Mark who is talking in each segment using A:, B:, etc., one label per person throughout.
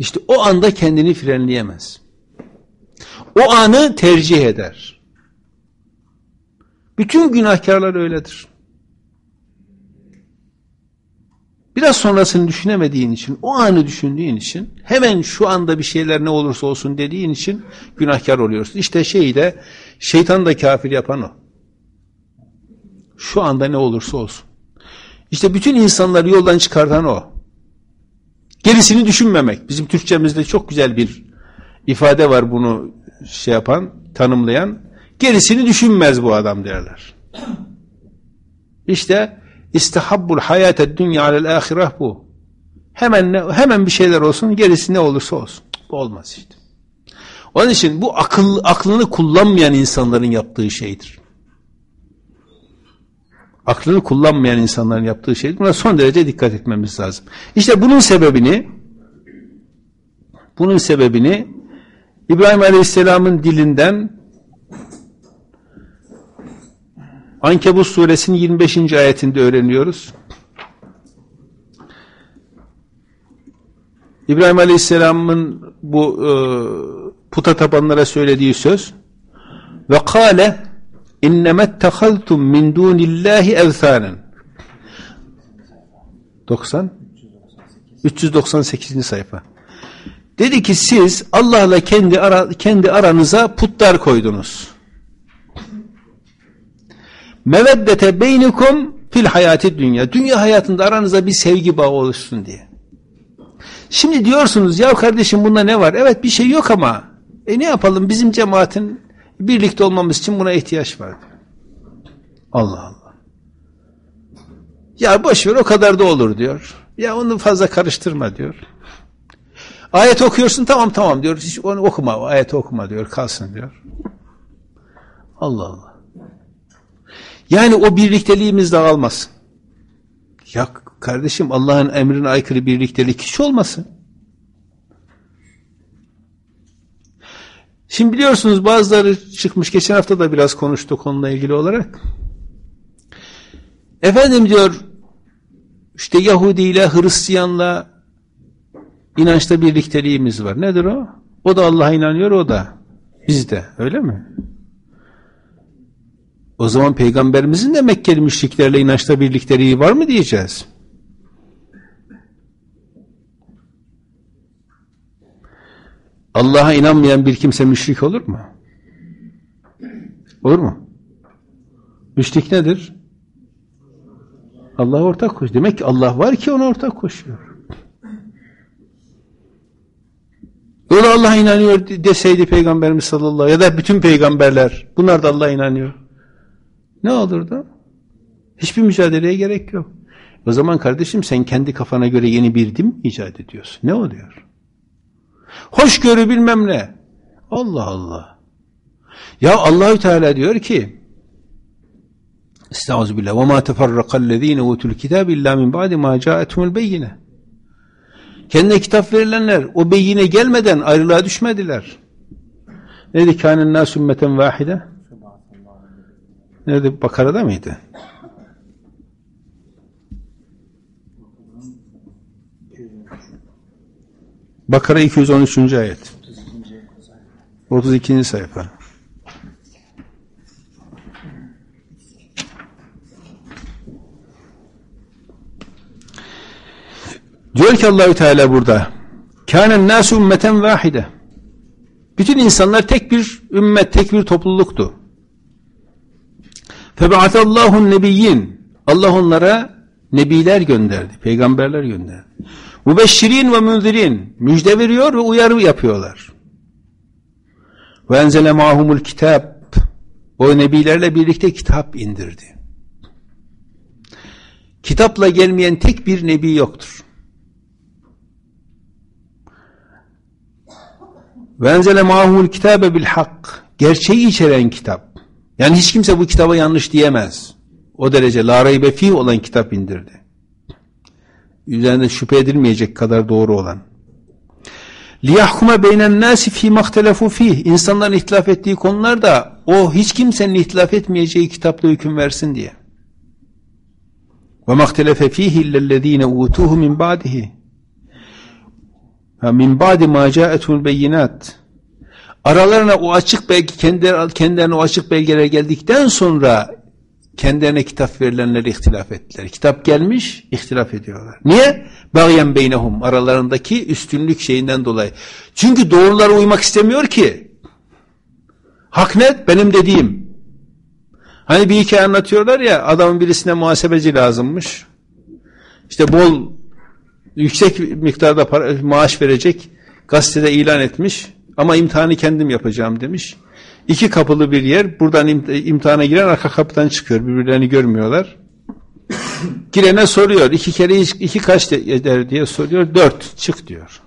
A: İşte o anda kendini frenleyemez. O anı tercih eder. Bütün günahkarlar öyledir. Biraz sonrasını düşünemediğin için, o anı düşündüğün için, hemen şu anda bir şeyler ne olursa olsun dediğin için günahkar oluyorsun. İşte şeyi de, şeytan da kafir yapan o. Şu anda ne olursa olsun. İşte bütün insanları yoldan çıkartan o. Gerisini düşünmemek. Bizim Türkçemizde çok güzel bir ifade var bunu şey yapan, tanımlayan. Gerisini düşünmez bu adam derler. İşte İstihabbul hayate dünya alel ahireh bu. Hemen ne, hemen bir şeyler olsun, gerisi ne olursa olsun. Bu olmaz işte. Onun için bu akıl, aklını kullanmayan insanların yaptığı şeydir. Aklını kullanmayan insanların yaptığı şeydir. Buna son derece dikkat etmemiz lazım. İşte bunun sebebini bunun sebebini İbrahim Aleyhisselam'ın dilinden Ankebut suresinin 25. ayetinde öğreniyoruz. İbrahim Aleyhisselam'ın bu e, puta tapanlara söylediği söz ve kâle innemettehaltum min dunillahi evthânen 90 398. sayfa. Dedi ki siz Allah'la kendi ara, kendi aranıza putlar koydunuz. Meveddete beynikum fil hayati dünya. Dünya hayatında aranızda bir sevgi bağı oluşsun diye. Şimdi diyorsunuz ya kardeşim bunda ne var? Evet bir şey yok ama e ne yapalım bizim cemaatin birlikte olmamız için buna ihtiyaç var. Allah Allah. Ya boş o kadar da olur diyor. Ya onu fazla karıştırma diyor. Ayet okuyorsun tamam tamam diyor. Hiç onu okuma ayet okuma diyor kalsın diyor. Allah Allah. Yani o birlikteliğimiz dağılmasın. Ya kardeşim Allah'ın emrine aykırı birliktelik hiç olmasın. Şimdi biliyorsunuz bazıları çıkmış. Geçen hafta da biraz konuştuk onunla ilgili olarak. Efendim diyor işte Yahudi ile Hristiyanla inançta birlikteliğimiz var. Nedir o? O da Allah'a inanıyor, o da. Biz de. Öyle mi? O zaman peygamberimizin de Mekkeli müşriklerle inançta birlikteliği var mı diyeceğiz? Allah'a inanmayan bir kimse müşrik olur mu? Olur mu? Müşrik nedir? Allah'a ortak koş. Demek ki Allah var ki ona ortak koşuyor. Öyle Allah'a inanıyor deseydi Peygamberimiz sallallahu aleyhi ve ya da bütün peygamberler bunlar da Allah'a inanıyor. Ne olurdu? Hiçbir mücadeleye gerek yok. O zaman kardeşim sen kendi kafana göre yeni bir din icat ediyorsun. Ne oluyor? Hoşgörü bilmem ne. Allah Allah. Ya Allahü Teala diyor ki Estağfirullah. Ve ma teferrakallezine utul kitab illa min ba'di ma ca'etumul beyine. Kendine kitap verilenler o beyine gelmeden ayrılığa düşmediler. Ne dedi? Kânen nâs ümmeten vâhide. Nerede? Bakara'da mıydı? Bakara 213. ayet. 32. sayfa. Diyor ki Allahü Teala burada. Kânen nâsû ümmeten vâhide. Bütün insanlar tek bir ümmet, tek bir topluluktu. Febe'atallahun nebiyyin. Allah onlara nebiler gönderdi, peygamberler gönderdi. Mübeşşirin ve münzirin. Müjde veriyor ve uyarı yapıyorlar. Ve enzele mahumul kitap. O nebilerle birlikte kitap indirdi. Kitapla gelmeyen tek bir nebi yoktur. Ve enzele mahumul kitabe bil hak. Gerçeği içeren kitap. Yani hiç kimse bu kitaba yanlış diyemez. O derece la raybe olan kitap indirdi üzerinde şüphe edilmeyecek kadar doğru olan. liyahkuma beynen nasi fi mahtelefu fih. İnsanların ihtilaf ettiği konularda o hiç kimsenin ihtilaf etmeyeceği kitapla hüküm versin diye. Ve mahtelefe fihi illellezine utuhu min ba'dihi. Min ba'di ma ca'etul beyinat. Aralarına o açık belge kendilerine, kendilerine o açık belgeler geldikten sonra kendilerine kitap verilenleri ihtilaf ettiler. Kitap gelmiş, ihtilaf ediyorlar. Niye? Bağyen beynehum aralarındaki üstünlük şeyinden dolayı. Çünkü doğrulara uymak istemiyor ki. Hak net benim dediğim. Hani bir hikaye anlatıyorlar ya adamın birisine muhasebeci lazımmış. İşte bol yüksek miktarda para, maaş verecek gazetede ilan etmiş ama imtihanı kendim yapacağım demiş. İki kapılı bir yer buradan imtihana giren arka kapıdan çıkıyor birbirlerini görmüyorlar. Girene soruyor iki kere iki kaç eder diye soruyor dört çık diyor.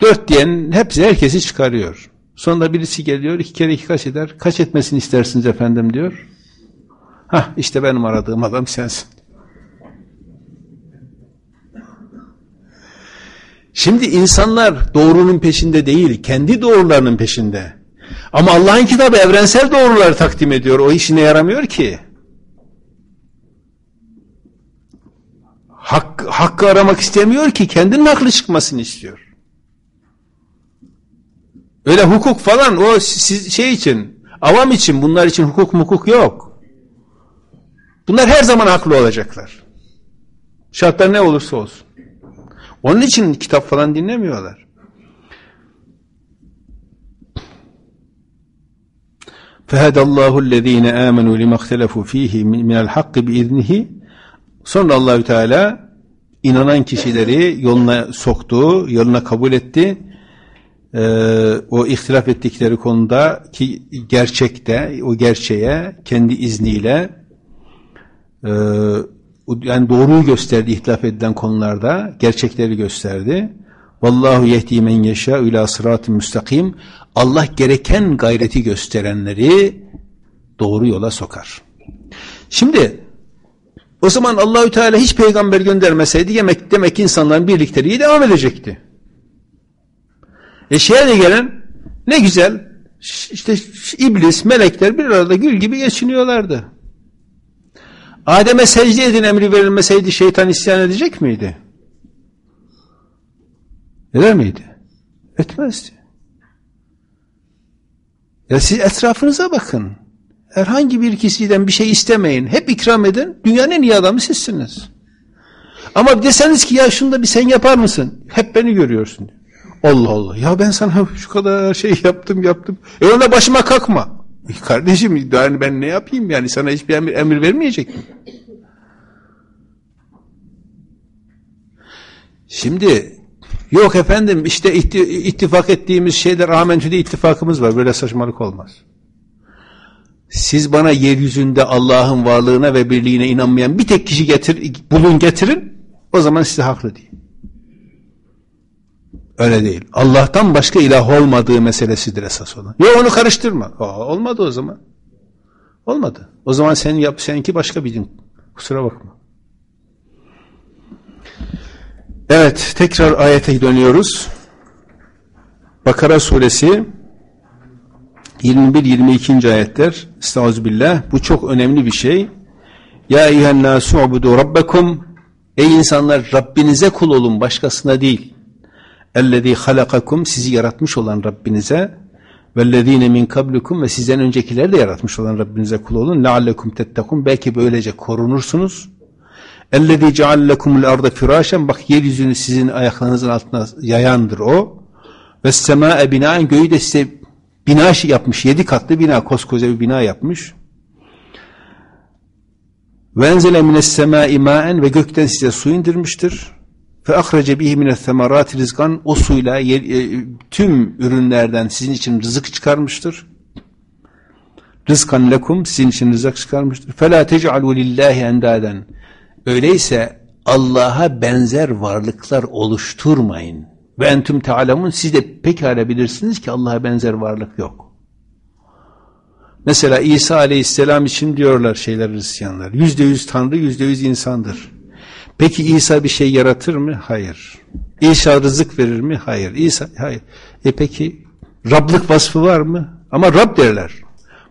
A: Dört diyen hepsi herkesi çıkarıyor. Sonra birisi geliyor iki kere iki kaç eder kaç etmesini istersiniz efendim diyor. Hah işte benim aradığım adam sensin. Şimdi insanlar doğrunun peşinde değil, kendi doğrularının peşinde. Ama Allah'ın kitabı evrensel doğruları takdim ediyor. O işine yaramıyor ki. Hak, hakkı aramak istemiyor ki, kendinin haklı çıkmasını istiyor. Öyle hukuk falan o şey için, avam için bunlar için hukuk mukuk yok. Bunlar her zaman haklı olacaklar. Şartlar ne olursa olsun. Onun için kitap falan dinlemiyorlar. فَهَدَ اللّٰهُ الَّذ۪ينَ آمَنُوا لِمَا اخْتَلَفُوا ف۪يهِ مِنَ الْحَقِّ بِاِذْنِهِ Sonra Allahü Teala inanan kişileri yoluna soktu, yoluna kabul etti. Ee, o ihtilaf ettikleri konuda ki gerçekte, o gerçeğe kendi izniyle e, yani doğruyu gösterdi ihtilaf edilen konularda, gerçekleri gösterdi. Vallahu yehdi men yeşâ ila sıratı müstakim. Allah gereken gayreti gösterenleri doğru yola sokar. Şimdi o zaman Allahü Teala hiç peygamber göndermeseydi demek, demek ki insanların birlikteliği devam edecekti. E şeye de gelen ne güzel işte iblis, melekler bir arada gül gibi geçiniyorlardı. Adem'e secde edin emri verilmeseydi şeytan isyan edecek miydi? Eder miydi? Etmezdi. Ya siz etrafınıza bakın. Herhangi bir kişiden bir şey istemeyin. Hep ikram edin. Dünyanın en iyi adamı sizsiniz. Ama deseniz ki ya şunu da bir sen yapar mısın? Hep beni görüyorsun. Allah Allah. Ya ben sana şu kadar şey yaptım yaptım. E ona başıma kalkma. Kardeşim yani ben ne yapayım yani sana hiçbir emir, emir vermeyecek mi? Şimdi yok efendim işte ittifak ettiğimiz şeyler Amentü'de ittifakımız var. Böyle saçmalık olmaz. Siz bana yeryüzünde Allah'ın varlığına ve birliğine inanmayan bir tek kişi getir, bulun getirin o zaman size haklı değil. Öyle değil. Allah'tan başka ilah olmadığı meselesidir esas olan. Yok onu karıştırma. Aa, olmadı o zaman. Olmadı. O zaman sen yap, seninki başka bir din. Kusura bakma. Evet, tekrar ayete dönüyoruz. Bakara suresi 21-22. ayetler. Estağfirullah. Bu çok önemli bir şey. Ya eyyühen nasu ubudu rabbekum. Ey insanlar Rabbinize kul olun, başkasına değil. اَلَّذ۪ي halakakum sizi yaratmış olan Rabbinize vellezine min kablukum ve sizden öncekileri de yaratmış olan Rabbinize kul olun. Leallekum tettekun belki böylece korunursunuz. اَلَّذ۪ي ceallekumul arda firâşen bak yeryüzünü sizin ayaklarınızın altına yayandır o. Ve semâe binaen göğü de size bina yapmış. Yedi katlı bina koskoca bir bina yapmış. Ve enzele mines semâi mâen ve gökten size su indirmiştir fe ahrece bihi mine semerati rizkan o suyla e, tüm ürünlerden sizin için rızık çıkarmıştır. Rizkan lekum sizin için rızık çıkarmıştır. Fela tec'alu lillahi endaden. Öyleyse Allah'a benzer varlıklar oluşturmayın. Ve entüm tealamun siz de pekala bilirsiniz ki Allah'a benzer varlık yok. Mesela İsa aleyhisselam için diyorlar şeyler Hristiyanlar. Yüzde yüz Tanrı, yüzde yüz insandır. Peki İsa bir şey yaratır mı? Hayır. İsa rızık verir mi? Hayır. İsa, hayır. E peki Rablık vasfı var mı? Ama Rab derler.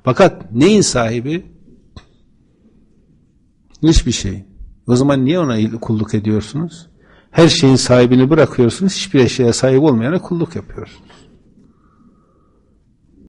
A: Fakat neyin sahibi? Hiçbir şey. O zaman niye ona kulluk ediyorsunuz? Her şeyin sahibini bırakıyorsunuz, hiçbir eşyaya sahip olmayana kulluk yapıyorsunuz.